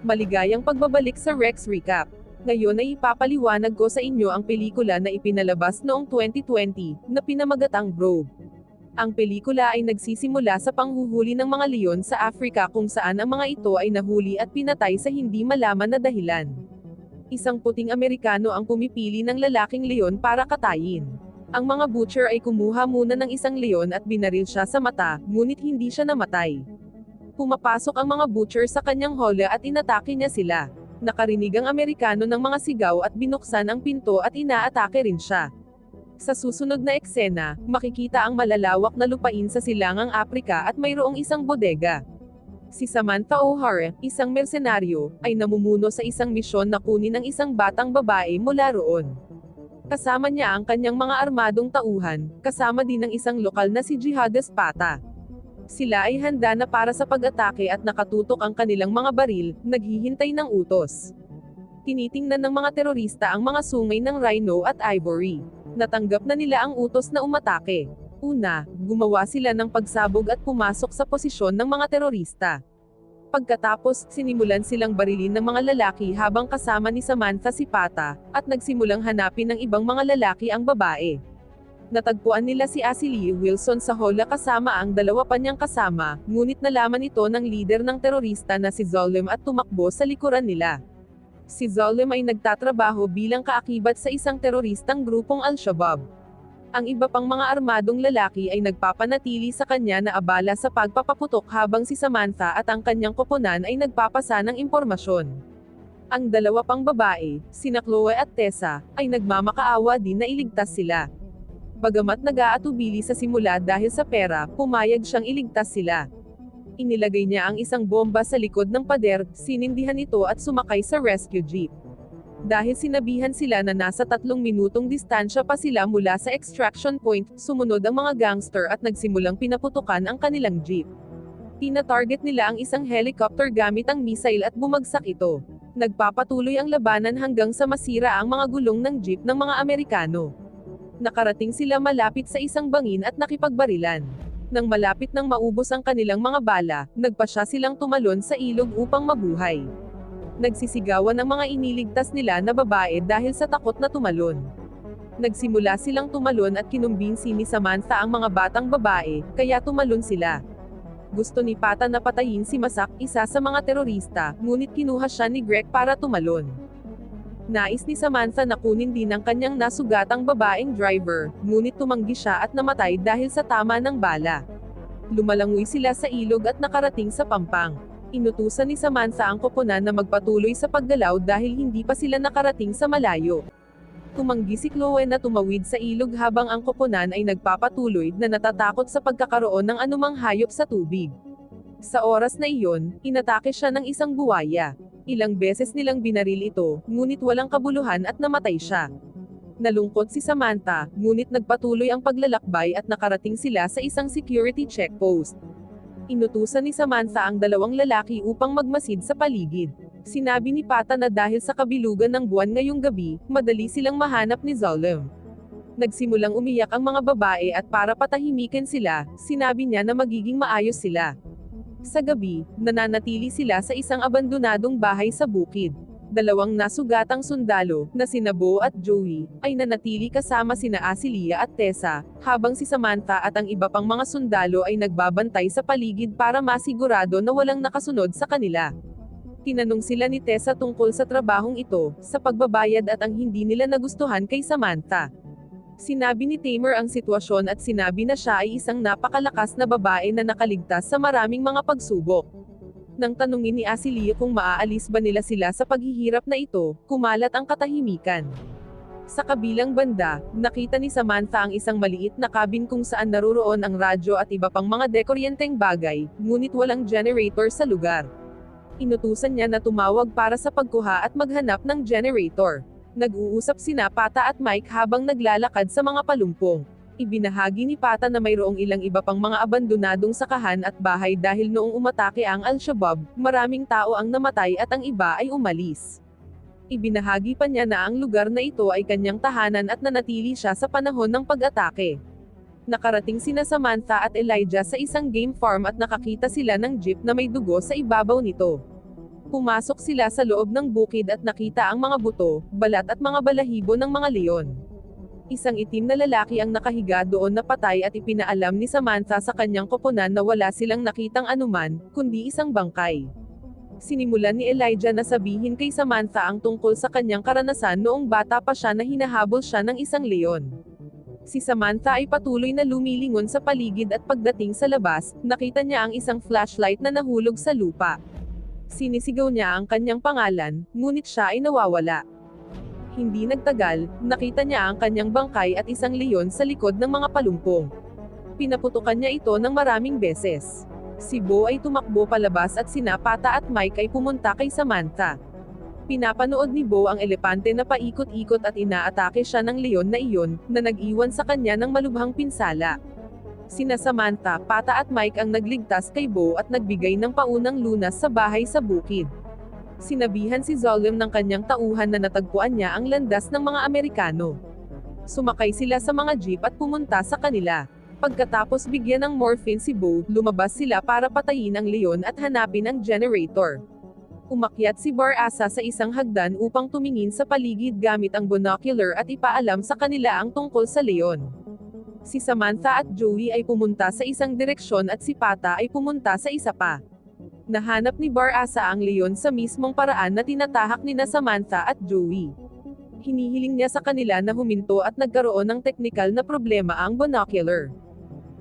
Maligayang pagbabalik sa Rex Recap. Ngayon ay ipapaliwanag ko sa inyo ang pelikula na ipinalabas noong 2020, na pinamagatang Bro. Ang pelikula ay nagsisimula sa panghuhuli ng mga leon sa Africa kung saan ang mga ito ay nahuli at pinatay sa hindi malaman na dahilan. Isang puting Amerikano ang pumipili ng lalaking leon para katayin. Ang mga butcher ay kumuha muna ng isang leon at binaril siya sa mata, ngunit hindi siya namatay. Pumapasok ang mga butcher sa kanyang hola at inatake niya sila. Nakarinig ang Amerikano ng mga sigaw at binuksan ang pinto at inaatake rin siya. Sa susunod na eksena, makikita ang malalawak na lupain sa silangang Aprika at mayroong isang bodega. Si Samantha O'Hara, isang mersenaryo, ay namumuno sa isang misyon na kunin ang isang batang babae mula roon. Kasama niya ang kanyang mga armadong tauhan, kasama din ng isang lokal na si Jihad Espata. Sila ay handa na para sa pag-atake at nakatutok ang kanilang mga baril, naghihintay ng utos. Tinitingnan ng mga terorista ang mga sungay ng Rhino at Ivory. Natanggap na nila ang utos na umatake. Una, gumawa sila ng pagsabog at pumasok sa posisyon ng mga terorista. Pagkatapos, sinimulan silang barilin ng mga lalaki habang kasama ni Samantha si Pata, at nagsimulang hanapin ng ibang mga lalaki ang babae. Natagpuan nila si Asili Wilson sa hola kasama ang dalawa pa niyang kasama, ngunit nalaman ito ng leader ng terorista na si Zolem at tumakbo sa likuran nila. Si Zolem ay nagtatrabaho bilang kaakibat sa isang teroristang grupong Al-Shabaab. Ang iba pang mga armadong lalaki ay nagpapanatili sa kanya na abala sa pagpapaputok habang si Samantha at ang kanyang koponan ay nagpapasa ng impormasyon. Ang dalawa pang babae, sina Chloe at Tessa, ay nagmamakaawa din na iligtas sila. Bagamat nag-aatubili sa simula dahil sa pera, pumayag siyang iligtas sila. Inilagay niya ang isang bomba sa likod ng pader, sinindihan ito at sumakay sa rescue jeep. Dahil sinabihan sila na nasa tatlong minutong distansya pa sila mula sa extraction point, sumunod ang mga gangster at nagsimulang pinaputukan ang kanilang jeep. Tina-target nila ang isang helicopter gamit ang missile at bumagsak ito. Nagpapatuloy ang labanan hanggang sa masira ang mga gulong ng jeep ng mga Amerikano nakarating sila malapit sa isang bangin at nakipagbarilan. Nang malapit nang maubos ang kanilang mga bala, nagpasya silang tumalon sa ilog upang mabuhay. Nagsisigawan ang mga iniligtas nila na babae dahil sa takot na tumalon. Nagsimula silang tumalon at kinumbinsi ni Samantha ang mga batang babae, kaya tumalon sila. Gusto ni Pata na patayin si Masak, isa sa mga terorista, ngunit kinuha siya ni Greg para tumalon. Nais ni Samantha na kunin din ang kanyang nasugatang babaeng driver, ngunit tumanggi siya at namatay dahil sa tama ng bala. Lumalangoy sila sa ilog at nakarating sa pampang. Inutusan ni Samantha ang koponan na magpatuloy sa paggalaw dahil hindi pa sila nakarating sa malayo. Tumanggi si Chloe na tumawid sa ilog habang ang koponan ay nagpapatuloy na natatakot sa pagkakaroon ng anumang hayop sa tubig. Sa oras na iyon, inatake siya ng isang buwaya. Ilang beses nilang binaril ito, ngunit walang kabuluhan at namatay siya. Nalungkot si Samantha, ngunit nagpatuloy ang paglalakbay at nakarating sila sa isang security checkpost. Inutusan ni Samantha ang dalawang lalaki upang magmasid sa paligid. Sinabi ni Pata na dahil sa kabilugan ng buwan ngayong gabi, madali silang mahanap ni Zolem. Nagsimulang umiyak ang mga babae at para patahimikin sila, sinabi niya na magiging maayos sila. Sa gabi, nananatili sila sa isang abandonadong bahay sa bukid. Dalawang nasugatang sundalo, na sina Bo at Joey, ay nanatili kasama sina Asilia at Tessa, habang si Samantha at ang iba pang mga sundalo ay nagbabantay sa paligid para masigurado na walang nakasunod sa kanila. Tinanong sila ni Tessa tungkol sa trabahong ito, sa pagbabayad at ang hindi nila nagustuhan kay Samantha. Sinabi ni Tamer ang sitwasyon at sinabi na siya ay isang napakalakas na babae na nakaligtas sa maraming mga pagsubok. Nang tanungin ni Asilia kung maaalis ba nila sila sa paghihirap na ito, kumalat ang katahimikan. Sa kabilang banda, nakita ni Samantha ang isang maliit na cabin kung saan naruroon ang radyo at iba pang mga dekoryenteng bagay, ngunit walang generator sa lugar. Inutusan niya na tumawag para sa pagkuha at maghanap ng generator. Nag-uusap sina Pata at Mike habang naglalakad sa mga palumpong. Ibinahagi ni Pata na mayroong ilang iba pang mga abandonadong sakahan at bahay dahil noong umatake ang Al-Shabaab, maraming tao ang namatay at ang iba ay umalis. Ibinahagi pa niya na ang lugar na ito ay kanyang tahanan at nanatili siya sa panahon ng pag-atake. Nakarating sina Samantha at Elijah sa isang game farm at nakakita sila ng jeep na may dugo sa ibabaw nito. Pumasok sila sa loob ng bukid at nakita ang mga buto, balat at mga balahibo ng mga leon. Isang itim na lalaki ang nakahiga doon na patay at ipinaalam ni Samantha sa kanyang koponan na wala silang nakitang anuman, kundi isang bangkay. Sinimulan ni Elijah na sabihin kay Samantha ang tungkol sa kanyang karanasan noong bata pa siya na hinahabol siya ng isang leon. Si Samantha ay patuloy na lumilingon sa paligid at pagdating sa labas, nakita niya ang isang flashlight na nahulog sa lupa. Sinisigaw niya ang kanyang pangalan, ngunit siya ay nawawala. Hindi nagtagal, nakita niya ang kanyang bangkay at isang leon sa likod ng mga palumpong. Pinaputukan niya ito ng maraming beses. Si Bo ay tumakbo palabas at sina Pata at Mike ay pumunta kay Samantha. Pinapanood ni Bo ang elepante na paikot-ikot at inaatake siya ng leon na iyon, na nag-iwan sa kanya ng malubhang pinsala. Sina Samantha, Pata at Mike ang nagligtas kay Bo at nagbigay ng paunang lunas sa bahay sa bukid. Sinabihan si Zolem ng kanyang tauhan na natagpuan niya ang landas ng mga Amerikano. Sumakay sila sa mga jeep at pumunta sa kanila. Pagkatapos bigyan ng morphine si Bo, lumabas sila para patayin ang leon at hanapin ang generator. Umakyat si Bar Asa sa isang hagdan upang tumingin sa paligid gamit ang binocular at ipaalam sa kanila ang tungkol sa leon. Si Samantha at Joey ay pumunta sa isang direksyon at si Pata ay pumunta sa isa pa. Nahanap ni Bar Asa ang leon sa mismong paraan na tinatahak ni na Samantha at Joey. Hinihiling niya sa kanila na huminto at nagkaroon ng teknikal na problema ang binocular.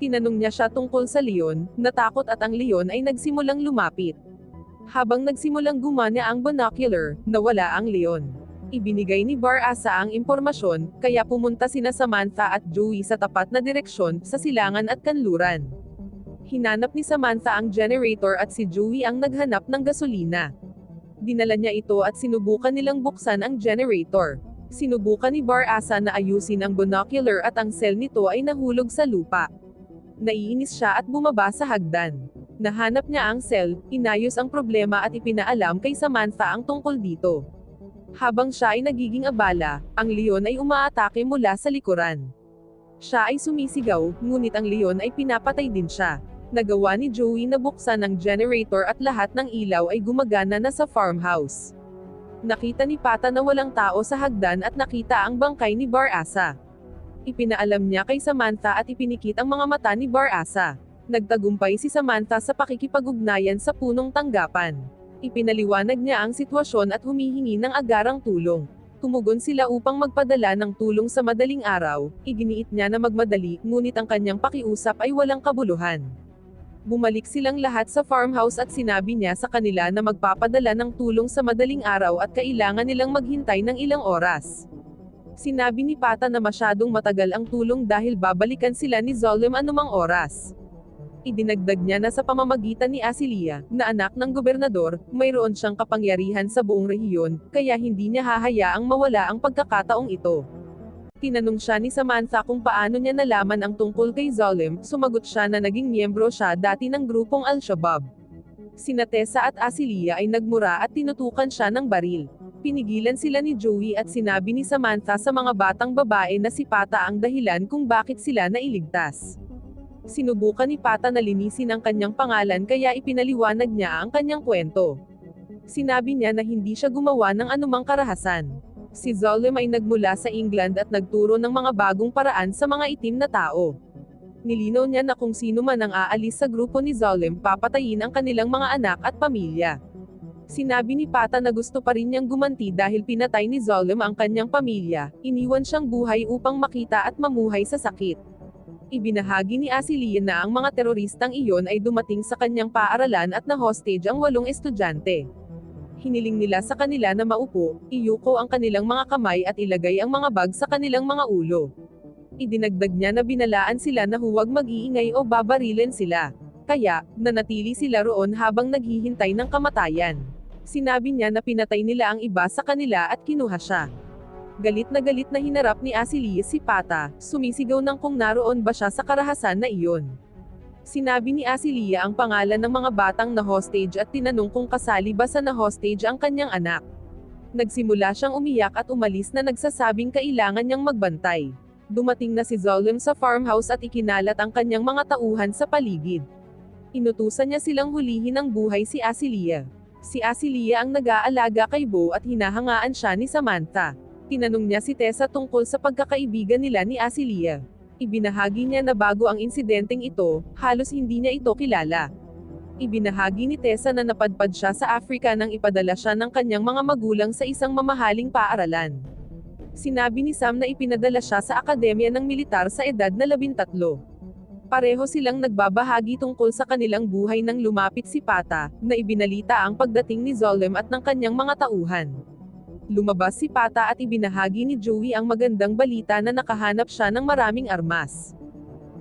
Tinanong niya siya tungkol sa leon, natakot at ang leon ay nagsimulang lumapit. Habang nagsimulang gumana ang binocular, nawala ang leon. Ibinigay ni Bar Asa ang impormasyon, kaya pumunta sina Samantha at Joey sa tapat na direksyon, sa silangan at kanluran. Hinanap ni Samantha ang generator at si Joey ang naghanap ng gasolina. Dinala niya ito at sinubukan nilang buksan ang generator. Sinubukan ni Bar Asa na ayusin ang binocular at ang cell nito ay nahulog sa lupa. Naiinis siya at bumaba sa hagdan. Nahanap niya ang cell, inayos ang problema at ipinaalam kay Samantha ang tungkol dito. Habang siya ay nagiging abala, ang leon ay umaatake mula sa likuran. Siya ay sumisigaw, ngunit ang leon ay pinapatay din siya. Nagawa ni Joey na buksan ang generator at lahat ng ilaw ay gumagana na sa farmhouse. Nakita ni Pata na walang tao sa hagdan at nakita ang bangkay ni Bar Asa. Ipinaalam niya kay Samantha at ipinikit ang mga mata ni Bar Asa. Nagtagumpay si Samantha sa pakikipag-ugnayan sa punong tanggapan. Ipinaliwanag niya ang sitwasyon at humihingi ng agarang tulong. Tumugon sila upang magpadala ng tulong sa madaling araw, iginiit niya na magmadali, ngunit ang kanyang pakiusap ay walang kabuluhan. Bumalik silang lahat sa farmhouse at sinabi niya sa kanila na magpapadala ng tulong sa madaling araw at kailangan nilang maghintay ng ilang oras. Sinabi ni Pata na masyadong matagal ang tulong dahil babalikan sila ni Zolem anumang oras. Idinagdag niya na sa pamamagitan ni Asilia, na anak ng gobernador, mayroon siyang kapangyarihan sa buong rehiyon, kaya hindi niya hahayaang mawala ang pagkakataong ito. Tinanong siya ni Samantha kung paano niya nalaman ang tungkol kay Zolem, sumagot siya na naging miyembro siya dati ng grupong Al-Shabaab. Sina Tessa at Asilia ay nagmura at tinutukan siya ng baril. Pinigilan sila ni Joey at sinabi ni Samantha sa mga batang babae na si Pata ang dahilan kung bakit sila nailigtas. Sinubukan ni Pata na linisin ang kanyang pangalan kaya ipinaliwanag niya ang kanyang kwento. Sinabi niya na hindi siya gumawa ng anumang karahasan. Si Zolem ay nagmula sa England at nagturo ng mga bagong paraan sa mga itim na tao. Nilinaw niya na kung sino man ang aalis sa grupo ni Zolem papatayin ang kanilang mga anak at pamilya. Sinabi ni Pata na gusto pa rin niyang gumanti dahil pinatay ni Zolem ang kanyang pamilya, iniwan siyang buhay upang makita at mamuhay sa sakit. Ibinahagi ni Asilia na ang mga teroristang iyon ay dumating sa kanyang paaralan at na-hostage ang walong estudyante. Hiniling nila sa kanila na maupo, iyuko ang kanilang mga kamay at ilagay ang mga bag sa kanilang mga ulo. Idinagdag niya na binalaan sila na huwag mag-iingay o babarilin sila. Kaya, nanatili sila roon habang naghihintay ng kamatayan. Sinabi niya na pinatay nila ang iba sa kanila at kinuha siya. Galit na galit na hinarap ni Asilia si Pata, sumisigaw ng kung naroon ba siya sa karahasan na iyon. Sinabi ni Asilia ang pangalan ng mga batang na hostage at tinanong kung kasali ba sa na hostage ang kanyang anak. Nagsimula siyang umiyak at umalis na nagsasabing kailangan niyang magbantay. Dumating na si Zolem sa farmhouse at ikinalat ang kanyang mga tauhan sa paligid. Inutusan niya silang hulihin ang buhay si Asilia. Si Asilia ang nag-aalaga kay Bo at hinahangaan siya ni Samantha. Tinanong niya si Tessa tungkol sa pagkakaibigan nila ni Asilia. Ibinahagi niya na bago ang insidenteng ito, halos hindi niya ito kilala. Ibinahagi ni Tessa na napadpad siya sa Africa nang ipadala siya ng kanyang mga magulang sa isang mamahaling paaralan. Sinabi ni Sam na ipinadala siya sa akademya ng militar sa edad na labintatlo. Pareho silang nagbabahagi tungkol sa kanilang buhay nang lumapit si Pata, na ibinalita ang pagdating ni Zolem at ng kanyang mga tauhan. Lumabas si Pata at ibinahagi ni Joey ang magandang balita na nakahanap siya ng maraming armas.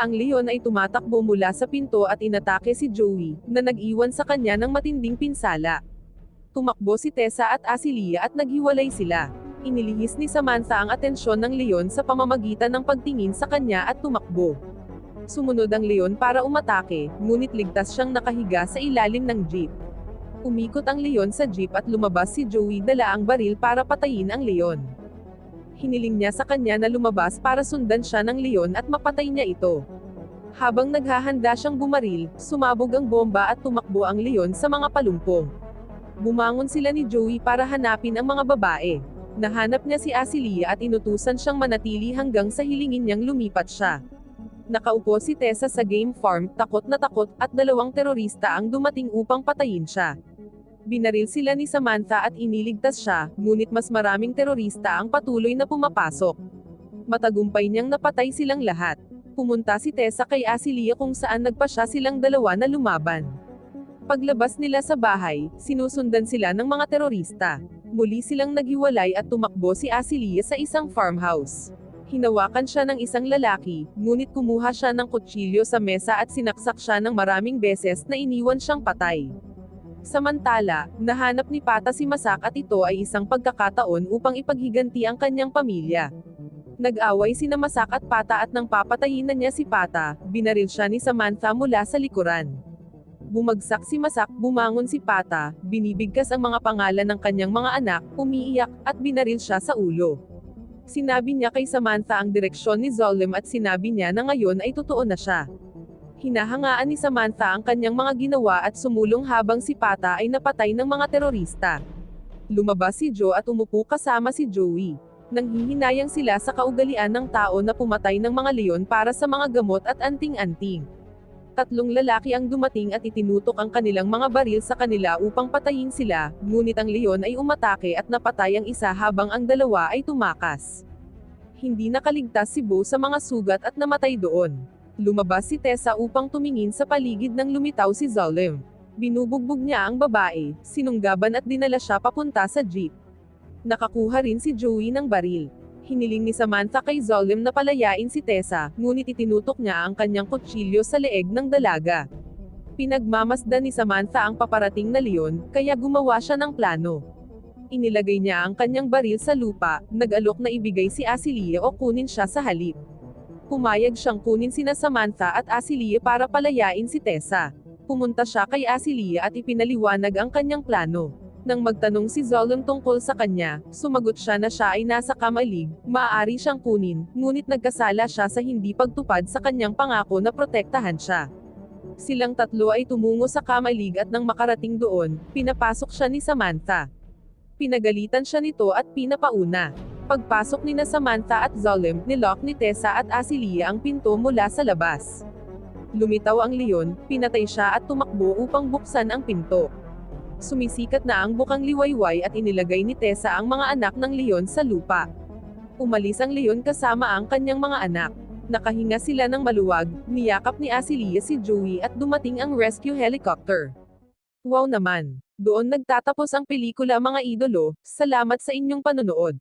Ang leon ay tumatakbo mula sa pinto at inatake si Joey, na nag-iwan sa kanya ng matinding pinsala. Tumakbo si Tessa at Asilia at naghiwalay sila. Inilihis ni Samantha ang atensyon ng leon sa pamamagitan ng pagtingin sa kanya at tumakbo. Sumunod ang leon para umatake, ngunit ligtas siyang nakahiga sa ilalim ng jeep. Umikot ang leon sa jeep at lumabas si Joey dala ang baril para patayin ang leon. Hiniling niya sa kanya na lumabas para sundan siya ng leon at mapatay niya ito. Habang naghahanda siyang bumaril, sumabog ang bomba at tumakbo ang leon sa mga palumpong. Bumangon sila ni Joey para hanapin ang mga babae. Nahanap niya si Asilia at inutusan siyang manatili hanggang sa hilingin niyang lumipat siya. Nakaupo si Tessa sa game farm, takot na takot, at dalawang terorista ang dumating upang patayin siya. Binaril sila ni Samantha at iniligtas siya, ngunit mas maraming terorista ang patuloy na pumapasok. Matagumpay niyang napatay silang lahat. Pumunta si Tessa kay Asilia kung saan nagpasya silang dalawa na lumaban. Paglabas nila sa bahay, sinusundan sila ng mga terorista. Muli silang naghiwalay at tumakbo si Asilia sa isang farmhouse. Hinawakan siya ng isang lalaki, ngunit kumuha siya ng kutsilyo sa mesa at sinaksak siya ng maraming beses na iniwan siyang patay. Samantala, nahanap ni Pata si Masak at ito ay isang pagkakataon upang ipaghiganti ang kanyang pamilya. Nag-away si Masak at Pata at nang papatayin na niya si Pata, binaril siya ni Samantha mula sa likuran. Bumagsak si Masak, bumangon si Pata, binibigkas ang mga pangalan ng kanyang mga anak, umiiyak, at binaril siya sa ulo. Sinabi niya kay Samantha ang direksyon ni Zolem at sinabi niya na ngayon ay totoo na siya. Hinahangaan ni Samantha ang kanyang mga ginawa at sumulong habang si Pata ay napatay ng mga terorista. Lumabas si Joe at umupo kasama si Joey. Nanghihinayang sila sa kaugalian ng tao na pumatay ng mga leon para sa mga gamot at anting-anting. Tatlong lalaki ang dumating at itinutok ang kanilang mga baril sa kanila upang patayin sila, ngunit ang leon ay umatake at napatay ang isa habang ang dalawa ay tumakas. Hindi nakaligtas si Bo sa mga sugat at namatay doon. Lumabas si Tessa upang tumingin sa paligid ng lumitaw si Zolem. Binubugbog niya ang babae, sinunggaban at dinala siya papunta sa jeep. Nakakuha rin si Joey ng baril. Hiniling ni Samantha kay Zolem na palayain si Tessa, ngunit itinutok niya ang kanyang kutsilyo sa leeg ng dalaga. Pinagmamasdan ni Samantha ang paparating na leon, kaya gumawa siya ng plano. Inilagay niya ang kanyang baril sa lupa, nag-alok na ibigay si Asilia o kunin siya sa halip. Pumayag siyang kunin sina Samantha at Asilia para palayain si Tessa. Pumunta siya kay Asilia at ipinaliwanag ang kanyang plano. Nang magtanong si Zolom tungkol sa kanya, sumagot siya na siya ay nasa kamalig, maaari siyang kunin, ngunit nagkasala siya sa hindi pagtupad sa kanyang pangako na protektahan siya. Silang tatlo ay tumungo sa kamalig at nang makarating doon, pinapasok siya ni Samantha. Pinagalitan siya nito at pinapauna. Pagpasok ni na Samantha at Zolem, nilock ni Tessa at Asilia ang pinto mula sa labas. Lumitaw ang leon, pinatay siya at tumakbo upang buksan ang pinto. Sumisikat na ang bukang liwayway at inilagay ni Tessa ang mga anak ng leon sa lupa. Umalis ang leon kasama ang kanyang mga anak. Nakahinga sila ng maluwag, niyakap ni Asilia si Joey at dumating ang rescue helicopter. Wow naman! Doon nagtatapos ang pelikula mga idolo, salamat sa inyong panonood.